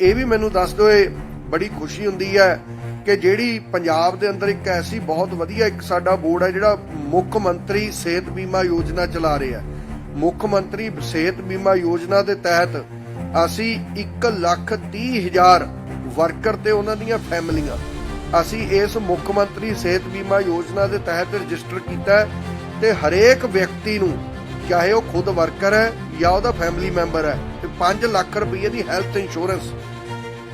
ਇਹ ਵੀ ਮੈਨੂੰ ਦੱਸਦੇ ਹੋਏ ਬੜੀ ਖੁਸ਼ੀ ਹੁੰਦੀ ਹੈ ਕਿ ਜਿਹੜੀ ਪੰਜਾਬ ਦੇ ਅੰਦਰ ਇੱਕ ਐਸੀ ਬਹੁਤ ਵਧੀਆ ਇੱਕ ਸਾਡਾ ਬੋਰਡ ਹੈ ਜਿਹੜਾ ਮੁੱਖ ਮੰਤਰੀ ਸਿਹਤ ਬੀਮਾ ਯੋਜਨਾ ਚਲਾ ਰਿਹਾ ਮੁੱਖ ਮੰਤਰੀ ਸਿਹਤ ਬੀਮਾ ਯੋਜਨਾ ਦੇ ਤਹਿਤ ਅਸੀਂ 1 ਲੱਖ 30 ਹਜ਼ਾਰ ਵਰਕਰ ਤੇ ਉਹਨਾਂ ਦੀਆਂ ਫੈਮਲੀਆਂ, ਅਸੀਂ ਇਸ ਮੁੱਖ ਮੰਤਰੀ ਸਿਹਤ ਬੀਮਾ ਯੋਜਨਾ ਦੇ ਤਹਿਤ ਰਜਿਸਟਰ ਕੀਤਾ ਤੇ ਹਰੇਕ ਵਿਅਕਤੀ ਨੂੰ, ਚਾਹੇ ਉਹ ਖੁਦ ਵਰਕਰ ਹੈ ਜਾਂ ਉਹਦਾ ਫੈਮਿਲੀ ਮੈਂਬਰ ਹੈ ਤੇ 5 ਲੱਖ ਰੁਪਏ ਦੀ ਹੈਲਥ ਇੰਸ਼ੋਰੈਂਸ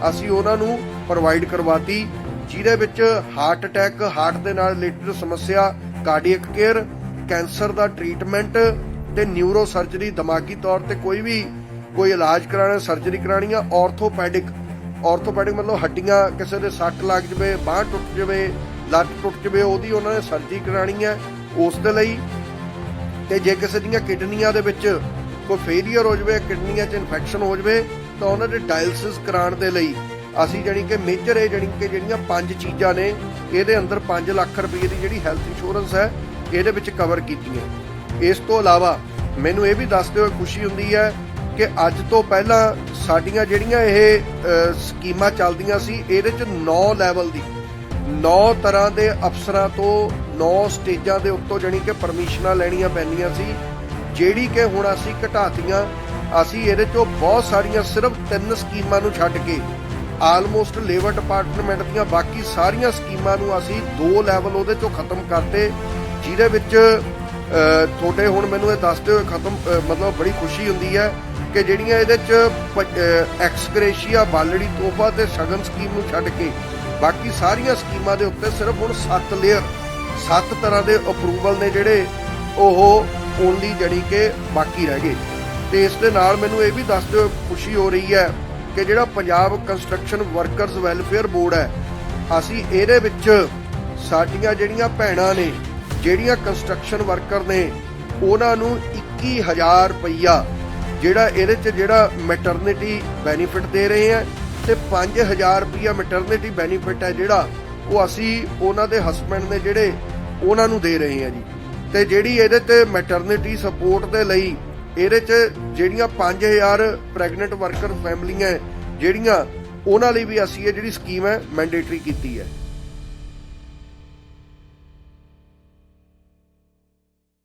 ਅਸੀਂ ਉਹਨਾਂ ਨੂੰ ਪ੍ਰੋਵਾਈਡ ਕਰਵਾਤੀ, ਜਿਹਦੇ ਵਿੱਚ ਹਾਰਟ ਅਟੈਕ ਹਾਰਟ ਦੇ ਨਾਲ ਰਿਲੇਟਡ ਸਮੱਸਿਆ ਕਾਰਡੀਅਕ ਕੇਅਰ ਕੈਂਸਰ ਦਾ ਟ੍ਰੀਟਮੈਂਟ ਤੇ ਨਿਊਰੋ ਸਰਜਰੀ ਦਿਮਾਗੀ ਤੌਰ ਤੇ ਕੋਈ ਵੀ, ਕੋਈ ਇਲਾਜ ਕਰਾਣਾ ਸਰਜਰੀ ਕਰਾਣੀ ਆ ਆਰਥੋਪੈਡਿਕ ਆਰਥੋਪੈਡਿਕ ਮਤਲਬ ਹੱਡੀਆਂ ਕਿਸੇ ਦੇ ਸੱਟ ਲੱਗ ਜਵੇ, ਬਾਂਹ ਟੁੱਟ ਜਵੇ, ਲੱਤ ਟੁੱਟ ਜਵੇ, ਉਹਦੀ ਉਹਨਾਂ ਨੇ ਸਰਜਰੀ ਕਰਾਣੀ ਹੈ ਉਸ ਦੇ ਲਈ। ਤੇ ਜੇ ਕਿਸੇ ਦੀਆਂ ਕਿਡਨੀਆਂ ਦੇ ਵਿੱਚ ਕੋਈ ਫੇਲਿਅਰ ਹੋ ਜਵੇ, ਕਿਡਨੀਆਂ 'ਚ ਇਨਫੈਕਸ਼ਨ ਹੋ ਜਵੇ, ਤਾਂ ਉਹਨਾਂ ਦੇ ਡਾਇਲਸਿਸ ਕਰਾਉਣ ਦੇ ਲਈ ਅਸੀਂ ਜਾਣੀ ਕਿ ਮੇਜਰ ਇਹ ਜਾਣੀ ਕਿ ਜਿਹੜੀਆਂ ਪੰਜ ਚੀਜ਼ਾਂ ਨੇ, ਇਹਦੇ ਅੰਦਰ 5 ਲੱਖ ਰੁਪਏ ਦੀ ਜਿਹੜੀ ਹੈਲਥ ਇੰਸ਼ੋਰੈਂਸ ਹੈ, ਇਹਦੇ ਵਿੱਚ ਕਵਰ ਕੀਤੀ ਹੈ ਇਸ ਤੋਂ ਇਲਾਵਾ ਮੈਨੂੰ ਇਹ ਵੀ ਦੱਸਦੇ ਹੋਏ ਖੁਸ਼ੀ ਹੁੰਦੀ ਹੈ ਕਿ ਅੱਜ ਤੋਂ ਪਹਿਲਾਂ ਸਾਡੀਆਂ ਜਿਹੜੀਆਂ ਇਹ ਸਕੀਮਾਂ ਚੱਲਦੀਆਂ ਸੀ, ਇਹਦੇ 'ਚ 9 ਲੈਵਲ ਦੀ 9 ਤਰ੍ਹਾਂ ਦੇ ਅਫਸਰਾਂ ਤੋਂ 9 ਸਟੇਜਾਂ ਦੇ ਉੱਤੋਂ ਜਾਣੀ ਕਿ ਪਰਮਿਸ਼ਨਾਂ ਲੈਣੀਆਂ ਪੈਂਦੀਆਂ ਸੀ। ਜਿਹੜੀ ਕਿ ਹੁਣ ਅਸੀਂ ਘਟਾਤੀਆਂ, ਅਸੀਂ ਇਹਦੇ ਚੋਂ ਬਹੁਤ ਸਾਰੀਆਂ ਸਿਰਫ ਤਿੰਨ ਸਕੀਮਾਂ ਨੂੰ ਛੱਡ ਕੇ ਆਲਮੋਸਟ ਲੇਬਰ ਡਿਪਾਰਟਮੈਂਟ ਦੀਆਂ ਬਾਕੀ ਸਾਰੀਆਂ ਸਕੀਮਾਂ ਨੂੰ ਅਸੀਂ ਦੋ ਲੈਵਲ ਉਹਦੇ ਚੋਂ ਖਤਮ ਕਰਤੇ, ਜਿਹਦੇ ਵਿੱਚ ਤੁਹਾਡੇ ਹੁਣ ਮੈਨੂੰ ਇਹ ਦੱਸਦੇ ਹੋਏ ਖਤਮ ਮਤਲਬ ਬੜੀ ਖੁਸ਼ੀ ਹੁੰਦੀ ਹੈ ਕਿ ਜਿਹੜੀਆਂ ਇਹਦੇ ਚ ਐਕਸਕ੍ਰੇਸ਼ੀਆ ਬਾਲੜੀ ਤੋਹਫਾ ਤੇ ਸ਼ਗਨ ਸਕੀਮ ਨੂੰ ਛੱਡ ਕੇ ਬਾਕੀ ਸਾਰੀਆਂ ਸਕੀਮਾਂ ਦੇ ਉੱਤੇ ਸਿਰਫ ਹੁਣ 7 ਲੇਅਰ 7 ਤਰ੍ਹਾਂ ਦੇ ਅਪਰੂਵਲ ਨੇ ਜਿਹੜੇ ਉਹ ਓਨਲੀ ਜੜੀ ਕਿ ਬਾਕੀ ਰਹਿ ਗਏ ਤੇ ਇਸ ਦੇ ਨਾਲ ਮੈਨੂੰ ਇਹ ਵੀ ਦੱਸ ਦਿਓ, ਖੁਸ਼ੀ ਹੋ ਰਹੀ ਹੈ ਕਿ ਜਿਹੜਾ Punjab construction workers welfare board ਹੈ, ਅਸੀਂ ਇਹਦੇ ਵਿੱਚ ਸਾਡੀਆਂ ਜਿਹੜੀਆਂ ਭੈਣਾਂ ਨੇ, ਜਿਹੜੀਆਂ ਕੰਸਟਰਕਸ਼ਨ ਵਰਕਰ ਨੇ, ਉਹਨਾਂ ਨੂੰ 21000 ਰੁਪਈਆ ਜਿਹੜਾ ਇਹਦੇ ਚ ਜਿਹੜਾ ਮੈਟਰਨਿਟੀ ਬੈਨੀਫਿਟ ਦੇ ਰਹੇ ਆ ਤੇ 5000 ਰੁਪਈਆ ਮੈਟਰਨਿਟੀ ਬੈਨੀਫਿਟ ਹੈ ਜਿਹੜਾ ਉਹ ਅਸੀਂ ਉਹਨਾਂ ਦੇ ਹਸਬੰਡ ਨੇ ਜਿਹੜੇ ਉਹਨਾਂ ਨੂੰ ਦੇ ਰਹੇ ਆ ਜੀ। ਤੇ ਜਿਹੜੀ ਇਹਦੇ ਤੇ ਮੈਟਰਨਿਟੀ ਸਪੋਰਟ ਦੇ ਲਈ ਇਹਦੇ ਚ ਜਿਹੜੀਆਂ 5000 ਪ੍ਰੈਗਨੈਂਟ ਵਰਕਰ ਫੈਮਲੀਆਂ ਜਿਹੜੀਆਂ ਉਹਨਾਂ ਲਈ ਵੀ ਅਸੀਂ ਇਹ ਜਿਹੜੀ ਸਕੀਮ ਹੈ ਮੈਂਡੇਟਰੀ ਕੀਤੀ ਹੈ।